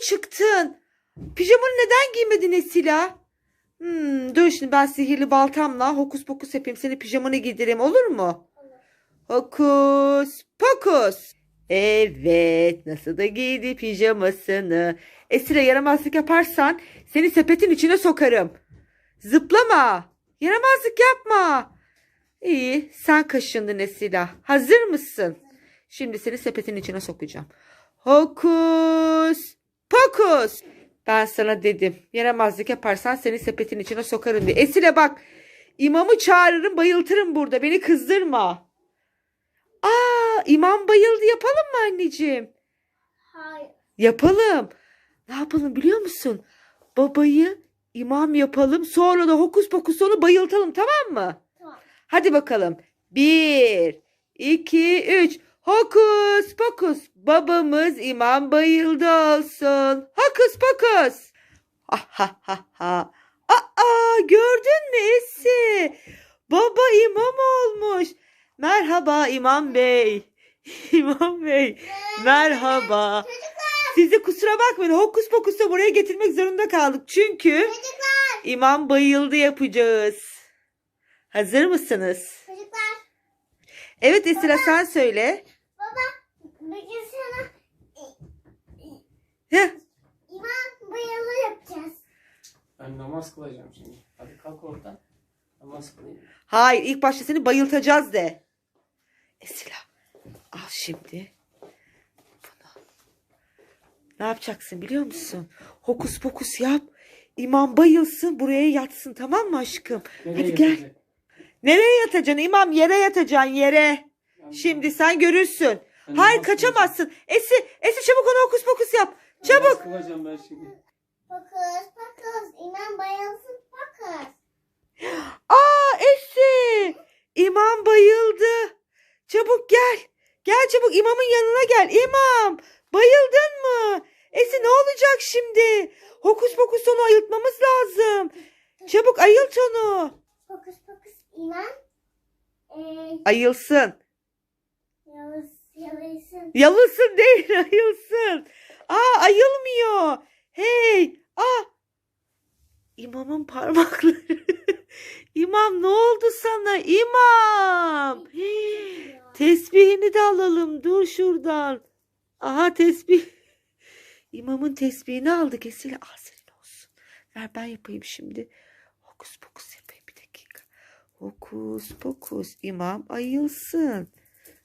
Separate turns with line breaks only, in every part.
çıktın? Pijamanı neden giymedin Esila? Hmm, dur şimdi ben sihirli baltamla hokus pokus yapayım. Seni pijamanı giydireyim olur mu? Hokus pokus. Evet nasıl da giydi pijamasını. Esila yaramazlık yaparsan seni sepetin içine sokarım. Zıplama. Yaramazlık yapma. İyi sen kaşındın Esila. Hazır mısın? Şimdi seni sepetin içine sokacağım. Hokus pokus. Ben sana dedim. Yaramazlık yaparsan seni sepetin içine sokarım diye. Esile bak. İmamı çağırırım bayıltırım burada. Beni kızdırma. Aa imam bayıldı yapalım mı anneciğim?
Hayır.
Yapalım. Ne yapalım biliyor musun? Babayı imam yapalım. Sonra da hokus pokus onu bayıltalım tamam mı?
Tamam.
Hadi bakalım. Bir, iki, üç. Hokus pokus. Babamız imam bayıldı olsun. Hokus pokus. Ha ha ha ha. Aa gördün mü Esi? Baba imam olmuş. Merhaba imam bey. İmam bey. Merhaba. Sizi kusura bakmayın. Hokus pokusu buraya getirmek zorunda kaldık. Çünkü imam bayıldı yapacağız. Hazır mısınız?
Çocuklar
Evet Esra sen söyle.
Bugün sana
Heh,
imam bayılı yapacağız.
Ben namaz kılacağım şimdi. Hadi kalk oradan. Namaz kılayım.
Hayır ilk başta seni bayıltacağız de. Esra al şimdi bunu. Ne yapacaksın biliyor musun? Hokus pokus yap. İmam bayılsın buraya yatsın tamam mı aşkım?
Nereye
Hadi gel.
yatacak?
Nereye yatacaksın İmam yere yatacaksın yere. Şimdi sen görürsün.
Ben
Hayır
namaz
kaçamazsın. Esi, Esi çabuk onu hokus pokus yap. Çabuk.
Namaz kılacağım ben şimdi.
Fokus fokus imam bayılsın fokus.
Aa Esi. İmam bayıldı. Çabuk gel. Gel çabuk imamın yanına gel. İmam bayıldın mı? Esi ne olacak şimdi? Hokus pokus onu ayıltmamız lazım. Çabuk ayılt onu.
Fokus fokus imam. Eee
Ayılsın.
yalız yalısın.
Yalısın değil ayılsın. Aa ayılmıyor. Hey. Aa. İmamın parmakları. İmam ne oldu sana? İmam. Tesbihini de alalım. Dur şuradan. Aha tesbih. İmamın tesbihini aldık. Esile al senin olsun. Ver ben yapayım şimdi. Hokus pokus yapayım bir dakika. Hokus pokus. İmam ayılsın.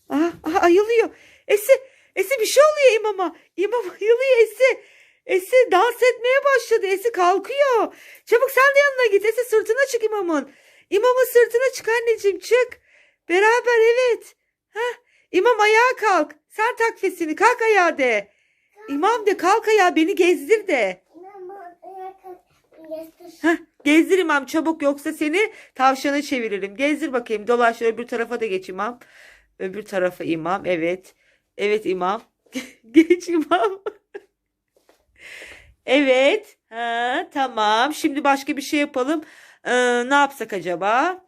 Aha, aha ayılıyor. Esi, Esi bir şey oluyor imama. İmam ayılıyor Esi. Esi dans etmeye başladı. Esi kalkıyor. Çabuk sen de yanına git. Esi sırtına çık imamın. İmamın sırtına çık anneciğim çık. Beraber evet. Heh, İmam ayağa kalk. Sen takfesini kalk ayağa de. İmam de kalk ayağa beni gezdir de. Heh, gezdir imam çabuk yoksa seni tavşana çeviririm. Gezdir bakayım dolaş öbür tarafa da geç imam. Öbür tarafa imam evet. Evet imam. Geç imam. evet. Ha, tamam. Şimdi başka bir şey yapalım. Ee, ne yapsak acaba?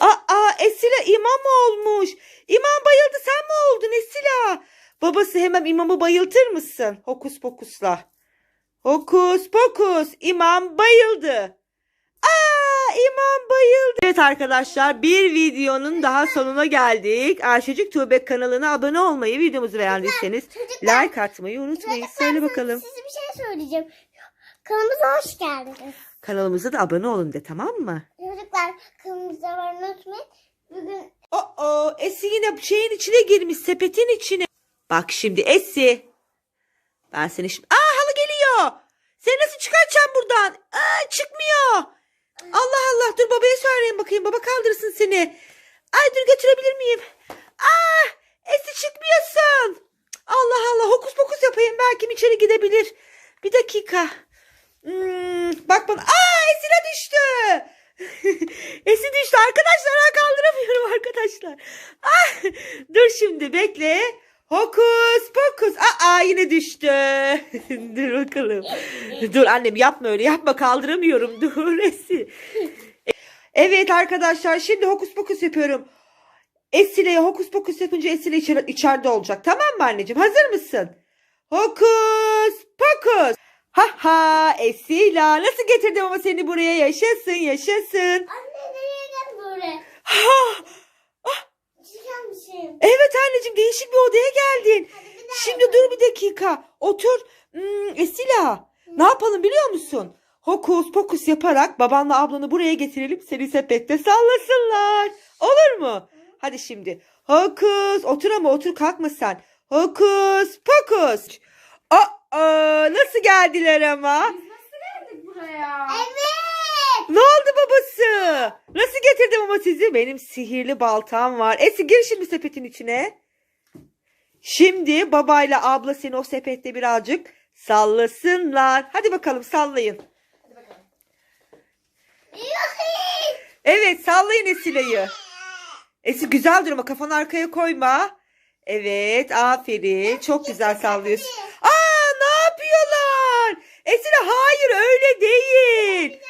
Aa Esila imam olmuş. İmam bayıldı sen mi oldun Esila? Babası hemen imamı bayıltır mısın? Hokus pokusla. Hokus pokus imam bayıldı. Aa imam bayıldı. Evet arkadaşlar bir videonun daha sonuna geldik. Ayşecik Tuğbek kanalına abone olmayı videomuzu beğendiyseniz
Çocuklar.
like atmayı unutmayın.
Çocuklar,
Söyle bakalım.
Size bir şey söyleyeceğim. Kanalımıza hoş geldiniz.
Kanalımıza da abone olun de tamam mı?
Çocuklar kanalımıza var unutmayın. Bugün
Oo, Esi yine şeyin içine girmiş, sepetin içine. Bak şimdi Esi. Ben seni şimdi... Aa halı geliyor. Seni nasıl çıkartacağım buradan? Aa, çıkmıyor. Allah Allah dur babaya söyleyeyim bakayım. Baba kaldırsın seni. Ay dur götürebilir miyim? Aa, Esi çıkmıyorsun. Allah Allah hokus pokus yapayım. Belki içeri gidebilir. Bir dakika. Hmm, bak bana. Aa Esine düştü. Esi düştü arkadaşlar kaldıramıyorum arkadaşlar. Ah, dur şimdi bekle. Hokus pokus. Aa yine düştü. dur bakalım. dur annem yapma öyle yapma kaldıramıyorum. Dur Esi. Evet arkadaşlar şimdi hokus pokus yapıyorum. Esile'ye hokus pokus yapınca Esile içeri, içeride olacak. Tamam mı anneciğim? Hazır mısın? Hokus pokus. Esila nasıl getirdim ama seni buraya yaşasın yaşasın.
Anne nereye gel böyle?
Ha,
Mısın?
evet anneciğim değişik bir odaya geldin.
Hadi bir daha
Şimdi dur bir dakika. Otur. Hmm, Esila ne yapalım biliyor musun? Hokus pokus yaparak babanla ablanı buraya getirelim. Seni sepette sallasınlar. Olur mu? Hadi şimdi. Hokus. Otur ama otur kalkma sen. Hokus pokus. Aa, nasıl geldiler ama?
Biz nasıl geldik buraya?
Evet.
Ne oldu babası? Nasıl getirdim ama sizi? Benim sihirli baltam var. Esi gir şimdi sepetin içine. Şimdi babayla abla seni o sepette birazcık sallasınlar. Hadi bakalım sallayın.
Hadi bakalım.
Evet sallayın Esile'yi. Esi güzel dur ama kafanı arkaya koyma. Evet aferin. Çok güzel sallıyorsun. Aa ne yapıyorlar? Esile hayır öyle değil.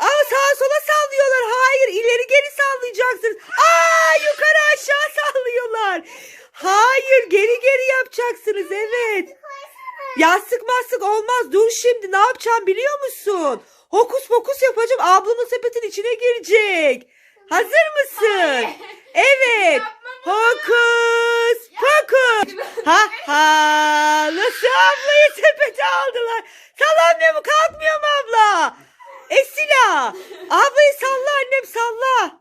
Aa sağa sola sallıyorlar. Hayır ileri geri sallayacaksınız. Aa yukarı aşağı sallıyorlar. Hayır geri geri yapacaksınız evet. Yastık mastık olmaz. Dur şimdi ne yapacağım biliyor musun? Hokus pokus yapacağım. Ablanın sepetin içine girecek. Hazır mısın? Evet. Hokus pokus. Ha ha. Nasıl ablayı sepete aldılar? Sallanmıyor mu? Kalkmıyor mu abla? Ablayı salla annem salla.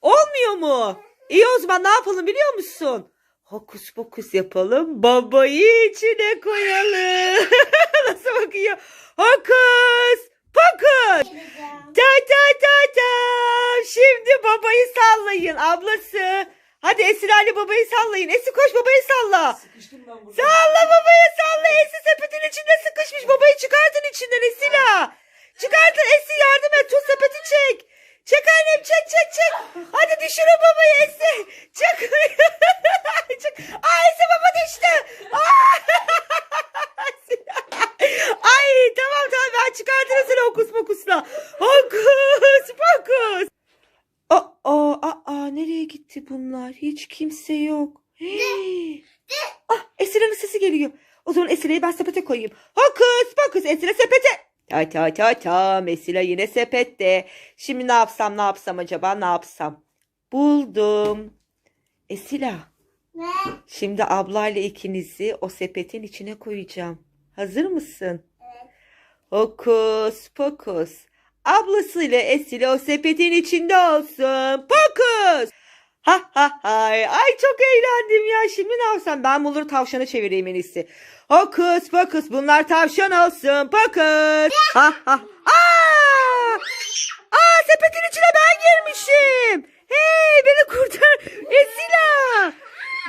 Olmuyor mu? İyi o zaman ne yapalım biliyor musun? Hokus pokus yapalım. Babayı içine koyalım. Nasıl bakıyor? Hokus pokus. Ta ta ta ta. Şimdi babayı sallayın ablası. Hadi Esin Ali babayı sallayın. Esin koş babayı salla.
Sıkıştım ben burada.
Salla babayı salla. Esin sepetin içinde sıkışmış. Babayı çıkartın içinden Esila. Çıkartın Esin yardım et. Tut sepeti çek. Çek annem çek çek çek. Hadi düşürün babayı Esin. Çek. çek. Aa Esin baba düştü. Aa! Ay tamam tamam ben çıkartırım seni hokus pokusla. Hokus pokus. Aa, aa, aa, nereye gitti bunlar? Hiç kimse yok. Hey. Ah, Esra'nın sesi geliyor. O zaman Esra'yı ben sepete koyayım. Hokus pokus Esra sepete. Ta ta ta ta Esra yine sepette. Şimdi ne yapsam ne yapsam acaba ne yapsam? Buldum. Esila
Ne?
şimdi ablayla ikinizi o sepetin içine koyacağım. Hazır mısın?
Evet.
Hokus pokus. Ablasıyla Esile o sepetin içinde olsun. Pokus. Ha ha hay. Ay çok eğlendim ya. Şimdi ne yapsam? Ben bunları tavşana çevireyim en iyisi. Hokus pokus. Bunlar tavşan olsun. Pokus. Ha ha. Aa! Aa sepetin içine ben girmişim. Hey beni kurtar. Esila.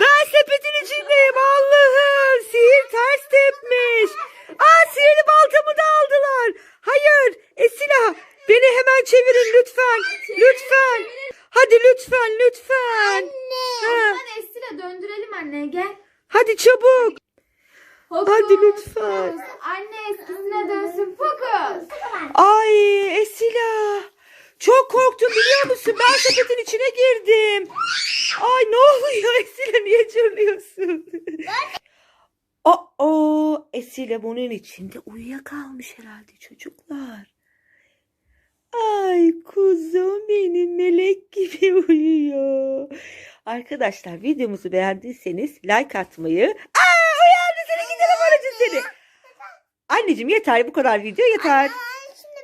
Ben sepetin içindeyim Allah'ım. Sihir ters tepmiş. Aa sihirli baltamı da aldılar. Hayır Esila beni hemen çevirin lütfen. Lütfen. Hadi lütfen lütfen. Ha,
Hadi Esile döndürelim anne gel.
hadi çabuk.
Hokus
Hadi lütfen.
Anne eskisine dönsün fokus.
Ay Esila. Çok korktum biliyor musun? Ben sepetin içine girdim. Ay ne oluyor Esila niye cırlıyorsun? Aa, Esile bunun içinde uyuyakalmış herhalde çocuklar. Ay kuzum benim melek gibi uyuyor. Arkadaşlar videomuzu beğendiyseniz like atmayı. Aa uyandı seni gidelim aracı seni. Anneciğim yeter bu kadar video yeter.